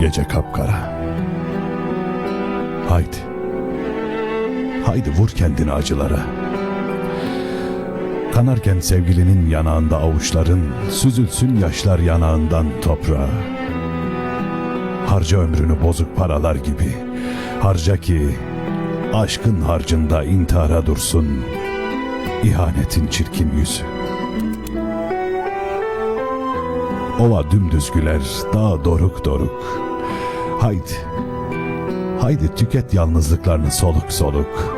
Gece kapkara. Haydi. Haydi vur kendini acılara. Kanarken sevgilinin yanağında avuçların, süzülsün yaşlar yanağından toprağa. Harca ömrünü bozuk paralar gibi. Harca ki aşkın harcında intihara dursun. ihanetin çirkin yüzü. Ova dümdüz güler, dağ doruk doruk. Haydi, haydi tüket yalnızlıklarını soluk soluk.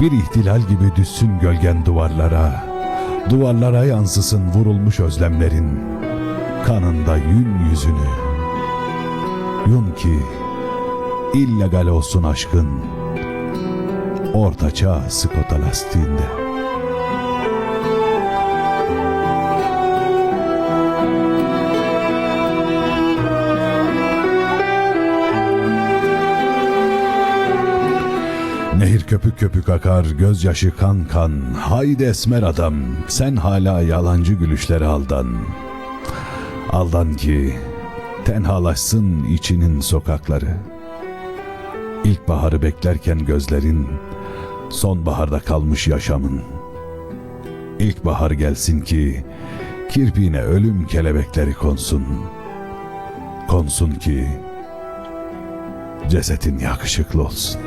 Bir ihtilal gibi düşsün gölgen duvarlara. Duvarlara yansısın vurulmuş özlemlerin. Kanında yün yüzünü. Yun ki illegal olsun aşkın. Ortaçağ skota lastiğinde. Nehir köpük köpük akar, gözyaşı kan kan. Haydi esmer adam, sen hala yalancı gülüşlere aldan. Aldan ki tenhalaşsın içinin sokakları. İlkbaharı beklerken gözlerin, sonbaharda kalmış yaşamın. İlkbahar gelsin ki kirpiğine ölüm kelebekleri konsun. Konsun ki cesetin yakışıklı olsun.